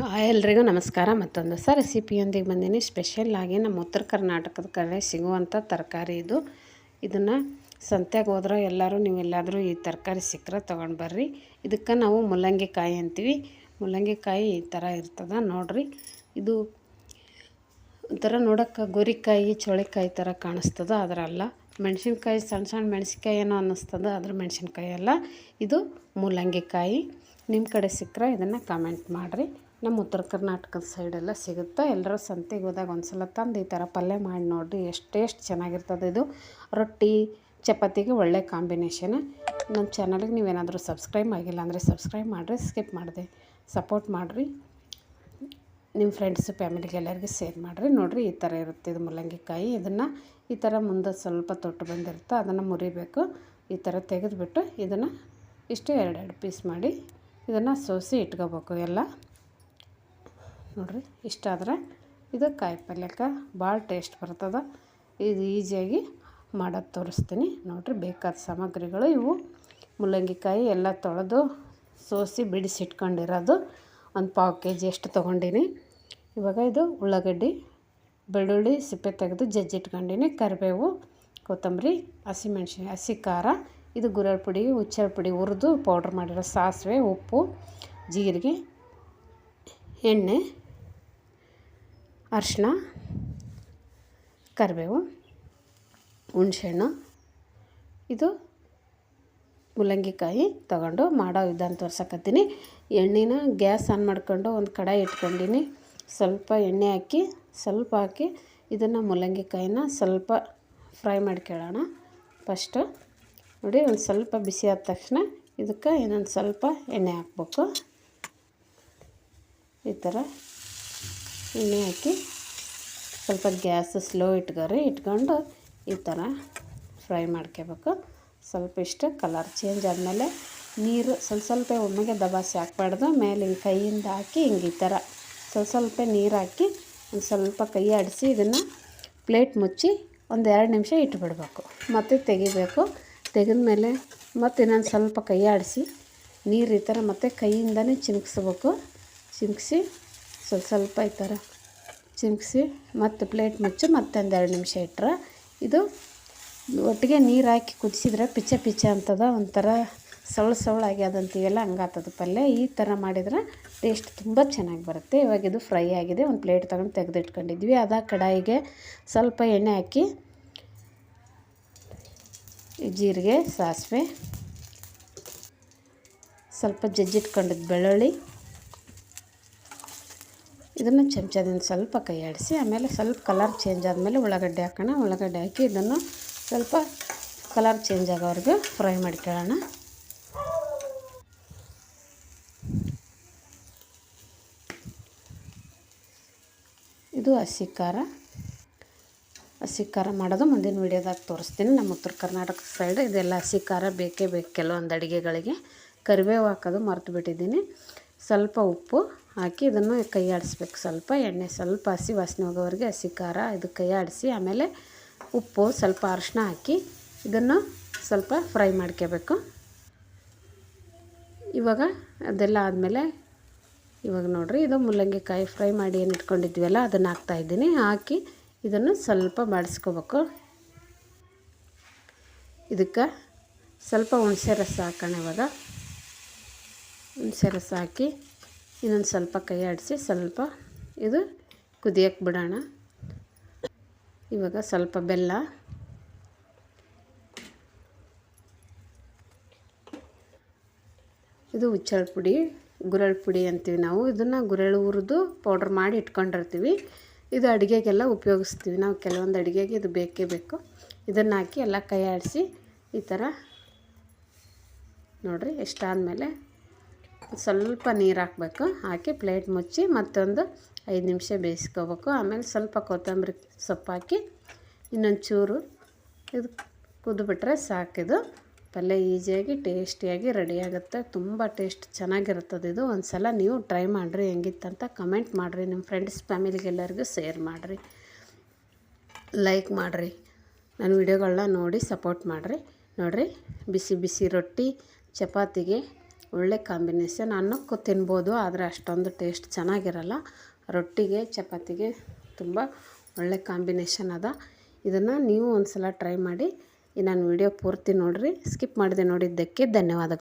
ಎಲ್ರಿಗೂ ನಮಸ್ಕಾರ. ಮತ್ತೊಂದು ಹೊಸ ರೆಸಿಪಿಯೊಂದಿಗೆ ಬಂದೀನಿ. ಸ್ಪೆಷಲ್ ಆಗಿ ನಮ್ಮ ಉತ್ತರ ಕರ್ನಾಟಕದ ಕಡೆ ಸಿಗುವಂಥ ತರಕಾರಿ ಇದು. ಇದನ್ನು ಸಂತ್ಯಾಗ ಹೋದ್ರೆ ಎಲ್ಲರೂ ನೀವೆಲ್ಲಾದರೂ ಈ ತರಕಾರಿ ಸಿಕ್ಕರೆ ತೊಗೊಂಡು ಬರ್ರಿ. ಇದಕ್ಕೆ ನಾವು ಮುಲ್ಲಂಗಿ ಕಾಯಿ ಅಂತೀವಿ. ಮುಲ್ಲಂಗಿ ಕಾಯಿ ಈ ಥರ ಇರ್ತದೆ ನೋಡಿರಿ. ಇದು ಒಂಥರ ನೋಡೋಕ್ಕೆ ಗೋರಿಕಾಯಿ, ಚೋಳಿಕಾಯಿ ಥರ ಕಾಣಿಸ್ತದೆ. ಅದರಲ್ಲ ಮೆಣಸಿನ್ಕಾಯಿ, ಸಣ್ಣ ಸಣ್ಣ ಮೆಣಸಿನ್ಕಾಯಿ ಏನೋ ಅನ್ನಿಸ್ತದೆ. ಅದ್ರ ಮೆಣಸಿನ್ಕಾಯಿ ಅಲ್ಲ. ಇದು ಮೂಲಂಗಿ ಕಾಯಿ ನಿಮ್ಮ ಕಡೆ ಸಿಕ್ಕರೆ ಇದನ್ನು ಕಾಮೆಂಟ್ ಮಾಡಿರಿ. ನಮ್ಮ ಉತ್ತರ ಕರ್ನಾಟಕದ ಸೈಡೆಲ್ಲ ಸಿಗುತ್ತೆ. ಎಲ್ಲರೂ ಸಂತೆಗೆ ಹೋದಾಗ ಒಂದು ಸಲ ತಂದು ಈ ಥರ ಪಲ್ಯ ಮಾಡಿ ನೋಡಿರಿ ಎಷ್ಟು ಟೇಸ್ಟ್ ಚೆನ್ನಾಗಿರ್ತದೆ ಇದು. ರೊಟ್ಟಿ, ಚಪಾತಿಗೆ ಒಳ್ಳೆ ಕಾಂಬಿನೇಷನ್ ನಮ್ಮ ಚಾನಲ್ಗೆ ನೀವೇನಾದರೂ ಸಬ್ಸ್ಕ್ರೈಬ್ ಆಗಿಲ್ಲ ಅಂದರೆ ಸಬ್ಸ್ಕ್ರೈಬ್ ಮಾಡಿರಿ ಸ್ಕಿಪ್ ಮಾಡಿದೆ. ಸಪೋರ್ಟ್ ಮಾಡಿರಿ. ನಿಮ್ಮ ಫ್ರೆಂಡ್ಸ್ ಫ್ಯಾಮಿಲಿಗೆ ಎಲ್ಲರಿಗೂ ಶೇರ್ ಮಾಡಿರಿ. ನೋಡಿರಿ ಈ ಥರ ಇರುತ್ತೆ ಇದು ಮುಲಂಗಿಕಾಯಿ. ಇದನ್ನು ಈ ಥರ ಮುಂದೆ ಸ್ವಲ್ಪ ತೊಟ್ಟು ಬಂದಿರುತ್ತೆ, ಅದನ್ನು ಮುರಿಬೇಕು. ಈ ಥರ ತೆಗೆದುಬಿಟ್ಟು ಇದನ್ನು ಇಷ್ಟು ಎರಡೆರಡು ಪೀಸ್ ಮಾಡಿ ಇದನ್ನು ಸೋಸಿ ಇಟ್ಕೋಬೇಕು ಎಲ್ಲ. ನೋಡಿರಿ ಇಷ್ಟಾದರೆ ಇದು ಕಾಯಿ ಪಲ್ಯಕ್ಕೆ ಭಾಳ ಟೇಸ್ಟ್ ಬರ್ತದೆ. ಇದು ಈಸಿಯಾಗಿ ಮಾಡೋದು ತೋರಿಸ್ತೀನಿ. ನೋಡಿರಿ, ಬೇಕಾದ ಸಾಮಗ್ರಿಗಳು ಇವು. ಮೂಲಂಗಿ ಕಾಯಿ ಎಲ್ಲ ತೊಳೆದು ಸೋಸಿ ಬಿಡಿಸಿಟ್ಕೊಂಡಿರೋದು. ಒಂದು ಪಾವು ಕೆ ಜಿ ಎಷ್ಟು ತೊಗೊಂಡಿನಿ. ಇವಾಗ ಇದು ಉಳ್ಳಾಗಡ್ಡಿ, ಬೆಳ್ಳುಳ್ಳಿ, ಸಿಪ್ಪೆ ತೆಗೆದು ಜಜ್ಜಿಟ್ಕೊಂಡಿನಿ. ಕರಿಬೇವು, ಕೊತ್ತಂಬರಿ, ಹಸಿಮೆಣ್ಸಿನ, ಹಸಿ ಖಾರ ಇದು ಗುರಳ್ ಪುಡಿ ಹುಚ್ಚಳ ಪುಡಿ ಹುರಿದು ಪೌಡ್ರ್ ಮಾಡಿರೋ ಸಾಸಿವೆ, ಉಪ್ಪು, ಜೀರಿಗೆ, ಎಣ್ಣೆ, ಅರಿಶಿಣ, ಕರಿಬೇವು, ಹುಣಸೆಹಣ್ಣು. ಇದು ಮೂಲಂಗಿಕಾಯಿ ತಗೊಂಡು ಮಾಡೋ ವಿಧಾನ ತೋರ್ಸಕತ್ತೀನಿ. ಎಣ್ಣೆನ ಗ್ಯಾಸ್ ಆನ್ ಮಾಡ್ಕೊಂಡು ಒಂದು ಕಡಾಯಿ ಇಟ್ಕೊಂಡಿನಿ. ಸ್ವಲ್ಪ ಎಣ್ಣೆ ಹಾಕಿ, ಸ್ವಲ್ಪ ಹಾಕಿ ಇದನ್ನು ಮೂಲಂಗಿಕಾಯಿನ ಸ್ವಲ್ಪ ಫ್ರೈ ಮಾಡ್ಕೊಳ್ಳೋಣ ಫಸ್ಟು ನೋಡಿ, ಒಂದು ಸ್ವಲ್ಪ ಬಿಸಿ ಆದ ತಕ್ಷಣ ಇದಕ್ಕೆ ಇನ್ನೊಂದು ಸ್ವಲ್ಪ ಎಣ್ಣೆ ಹಾಕ್ಬೇಕು. ಈ ಥರ ಎಣ್ಣೆ ಹಾಕಿ ಸ್ವಲ್ಪ ಗ್ಯಾಸ್ ಸ್ಲೋ ಇಟ್ಕೊರಿ. ಇಟ್ಕೊಂಡು ಈ ಥರ ಫ್ರೈ ಮಾಡ್ಕೋಬೇಕು. ಸ್ವಲ್ಪ ಇಷ್ಟು ಕಲರ್ ಚೇಂಜ್ ಆದಮೇಲೆ ನೀರು ಸ್ವಲ್ಪ ಸ್ವಲ್ಪ ಒಮ್ಮೆಗೆ ದಬಾಸಿ ಹಾಕ್ಬಾರ್ದು. ಮೇಲೆ ಹಿಂಗೆ ಕೈಯಿಂದ ಹಾಕಿ ಹಿಂಗೆ ಈ ಥರ ಸ್ವಲ್ಪ ಸ್ವಲ್ಪ ನೀರು ಹಾಕಿ ಒಂದು ಸ್ವಲ್ಪ ಕೈ ಆಡಿಸಿ ಇದನ್ನು ಪ್ಲೇಟ್ ಮುಚ್ಚಿ ಒಂದು ಎರಡು ನಿಮಿಷ ಇಟ್ಬಿಡ್ಬೇಕು. ಮತ್ತು ತೆಗಿಬೇಕು. ತೆಗೆದ್ಮೇಲೆ ಮತ್ತು ಇನ್ನೊಂದು ಸ್ವಲ್ಪ ಕೈ ಆಡಿಸಿ ನೀರು ಈ ಥರ ಮತ್ತು ಕೈಯಿಂದನೇ ಚಿಮ್ಕಿಸ್ಬೇಕು. ಚಿಮ್ಕಿಸಿ ಸ್ವಲ್ಪ ಸ್ವಲ್ಪ ಈ ಥರ ಚಿಮ್ಕಿಸಿ ಮತ್ತು ಪ್ಲೇಟ್ ಮುಚ್ಚಿ ಮತ್ತೊಂದು ಎರಡು ನಿಮಿಷ ಇಟ್ಟರೆ ಇದು ಒಟ್ಟಿಗೆ ನೀರು ಹಾಕಿ ಕುದಿಸಿದ್ರೆ ಪಿಚ್ಚೆ ಪಿಚ್ಚೆ ಅಂತದ ಒಂಥರ ಸವಳು ಸವಳು ಆಗ್ಯದಂತೀವಲ್ಲ ಹಂಗಾತದ ಪಲ್ಯ. ಈ ಥರ ಮಾಡಿದ್ರೆ ಟೇಸ್ಟ್ ತುಂಬ ಚೆನ್ನಾಗಿ ಬರುತ್ತೆ. ಇವಾಗ ಇದು ಫ್ರೈ ಆಗಿದೆ. ಒಂದು ಪ್ಲೇಟ್ ತಗೊಂಡು ತೆಗೆದಿಟ್ಕೊಂಡಿದ್ವಿ. ಅದ ಕಡಾಯಿಗೆ ಸ್ವಲ್ಪ ಎಣ್ಣೆ ಹಾಕಿ ಜೀರಿಗೆ, ಸಾಸಿವೆ, ಸ್ವಲ್ಪ ಜಜ್ಜಿಟ್ಕೊಂಡಿದ್ದು ಬೆಳ್ಳುಳ್ಳಿ. ಇದನ್ನು ಚಮಚದಿಂದ ಸ್ವಲ್ಪ ಕೈ ಆಮೇಲೆ ಸ್ವಲ್ಪ ಕಲರ್ ಚೇಂಜ್ ಆದಮೇಲೆ ಉಳ್ಳಾಗಡ್ಡೆ ಹಾಕೋಣ. ಉಳ್ಳಾಗಡ್ಡೆ ಹಾಕಿ ಇದನ್ನು ಸ್ವಲ್ಪ ಕಲರ್ ಚೇಂಜ್ ಆಗೋವರೆಗೂ ಫ್ರೈ ಮಾಡ್ಕೊಳ್ಳೋಣ ಇದು ಹಸಿ ಖಾರ. ಹಸಿ ಖಾರ ಮಾಡೋದು ಮುಂದಿನ ವೀಡಿಯೋದಾಗ ತೋರಿಸ್ತೀನಿ. ನಮ್ಮ ಉತ್ತರ ಕರ್ನಾಟಕ ಸೈಡ್ ಇದೆಲ್ಲ ಹಸಿ ಖಾರ ಬೇಕೇ ಬೇಕು ಕೆಲವೊಂದು ಅಡುಗೆಗಳಿಗೆ. ಕರಿಬೇವು ಹಾಕೋದು ಮರೆತು ಬಿಟ್ಟಿದ್ದೀನಿ ಸ್ವಲ್ಪ ಉಪ್ಪು ಹಾಕಿ ಇದನ್ನು ಕೈ ಆಡಿಸ್ಬೇಕು ಸ್ವಲ್ಪ ಎಣ್ಣೆ, ಸ್ವಲ್ಪ ಹಸಿ ವಾಸನೆ ಹೋಗೋವರೆಗೆ ಹಸಿ ಖಾರ ಇದು ಕೈ ಆಡಿಸಿ ಆಮೇಲೆ ಉಪ್ಪು, ಸ್ವಲ್ಪ ಅರಶಿನ ಹಾಕಿ ಇದನ್ನು ಸ್ವಲ್ಪ ಫ್ರೈ ಮಾಡ್ಕೋಬೇಕು. ಇವಾಗ ಅದೆಲ್ಲ ಆದಮೇಲೆ ಇವಾಗ ನೋಡಿರಿ, ಇದು ಮುಲ್ಲಂಗಿ ಕಾಯಿ ಫ್ರೈ ಮಾಡಿ ಏನು ಇಟ್ಕೊಂಡಿದ್ವಲ್ಲ ಅದನ್ನು ಹಾಕ್ತಾಯಿದ್ದೀನಿ ಹಾಕಿ ಇದನ್ನು ಸ್ವಲ್ಪ ಬಾಡಿಸ್ಕೋಬೇಕು. ಇದಕ್ಕೆ ಸ್ವಲ್ಪ ಹುಣಸೆ ರಸ ಹಾಕೋಣ ಇವಾಗ. ಹುಣಸೆ ರಸ ಹಾಕಿ ಇನ್ನೊಂದು ಸ್ವಲ್ಪ ಕೈ ಆಡಿಸಿ ಸ್ವಲ್ಪ ಇದು ಕುದಿಯೋಕ್ಕೆ ಬಿಡೋಣ. ಇವಾಗ ಸ್ವಲ್ಪ ಬೆಲ್ಲ. ಇದು ಹುಚ್ಚಳ ಪುಡಿ, ಗುರಳ್ ಪುಡಿ ಅಂತೀವಿ ನಾವು. ಇದನ್ನು ಗುರಳು ಹುರಿದು ಪೌಡ್ರ್ ಮಾಡಿ ಇಟ್ಕೊಂಡಿರ್ತೀವಿ. ಇದು ಅಡುಗೆಗೆಲ್ಲ ಉಪಯೋಗಿಸ್ತೀವಿ. ನಾವು ಕೆಲವೊಂದು ಅಡುಗೆಗೆ ಇದು ಬೇಕೇ ಬೇಕು. ಇದನ್ನು ಹಾಕಿ ಎಲ್ಲ ಕೈ ಆಡಿಸಿ ಈ ಥರ ನೋಡಿರಿ ಎಷ್ಟಾದಮೇಲೆ ಸ್ವಲ್ಪ ನೀರು ಹಾಕಬೇಕು. ಹಾಕಿ ಪ್ಲೇಟ್ ಮುಚ್ಚಿ ಮತ್ತೊಂದು ಐದು ನಿಮಿಷ ಬೇಯಿಸ್ಕೋಬೇಕು. ಆಮೇಲೆ ಸ್ವಲ್ಪ ಕೊತ್ತಂಬರಿ ಸೊಪ್ಪು ಹಾಕಿ ಇನ್ನೊಂದು ಚೂರು ಇದು ಕುದ್ಬಿಟ್ರೆ ಸಾಕಿದು ಪಲ್ಯ ಈಸಿಯಾಗಿ ಟೇಸ್ಟಿಯಾಗಿ ರೆಡಿಯಾಗುತ್ತೆ ತುಂಬ ಟೇಸ್ಟ್ ಚೆನ್ನಾಗಿರುತ್ತದೆ ಇದು. ಒಂದು ಸಲ ನೀವು ಟ್ರೈ ಮಾಡಿರಿ ಹೆಂಗಿತ್ತಂತ ಕಮೆಂಟ್ ಮಾಡಿರಿ. ನಿಮ್ಮ ಫ್ರೆಂಡ್ಸ್ ಫ್ಯಾಮಿಲಿಗೆಲ್ಲರಿಗೂ ಶೇರ್ ಮಾಡಿರಿ. ಲೈಕ್ ಮಾಡಿರಿ. ನನ್ನ ವಿಡಿಯೋಗಳನ್ನ ನೋಡಿ ಸಪೋರ್ಟ್ ಮಾಡಿರಿ. ನೋಡಿರಿ, ಬಿಸಿ ಬಿಸಿ ರೊಟ್ಟಿ, ಚಪಾತಿಗೆ ಒಳ್ಳೆ ಕಾಂಬಿನೇಷನ್ ಅನ್ನಕ್ಕೂ ತಿನ್ಬೋದು, ಆದರೆ ಅಷ್ಟೊಂದು ಟೇಸ್ಟ್ ಚೆನ್ನಾಗಿರಲ್ಲ. ರೊಟ್ಟಿಗೆ, ಚಪಾತಿಗೆ ತುಂಬ ಒಳ್ಳೆ ಕಾಂಬಿನೇಷನ್ ಅದ. ಇದನ್ನು ನೀವು ಒಂದು ಸಲ ಟ್ರೈ ಮಾಡಿ ಈ ನನ್ನ ವಿಡಿಯೋ ಪೂರ್ತಿ ನೋಡಿರಿ. ಸ್ಕಿಪ್ ಮಾಡದೆ ನೋಡಿದ್ದಕ್ಕೆ ಧನ್ಯವಾದಗಳು.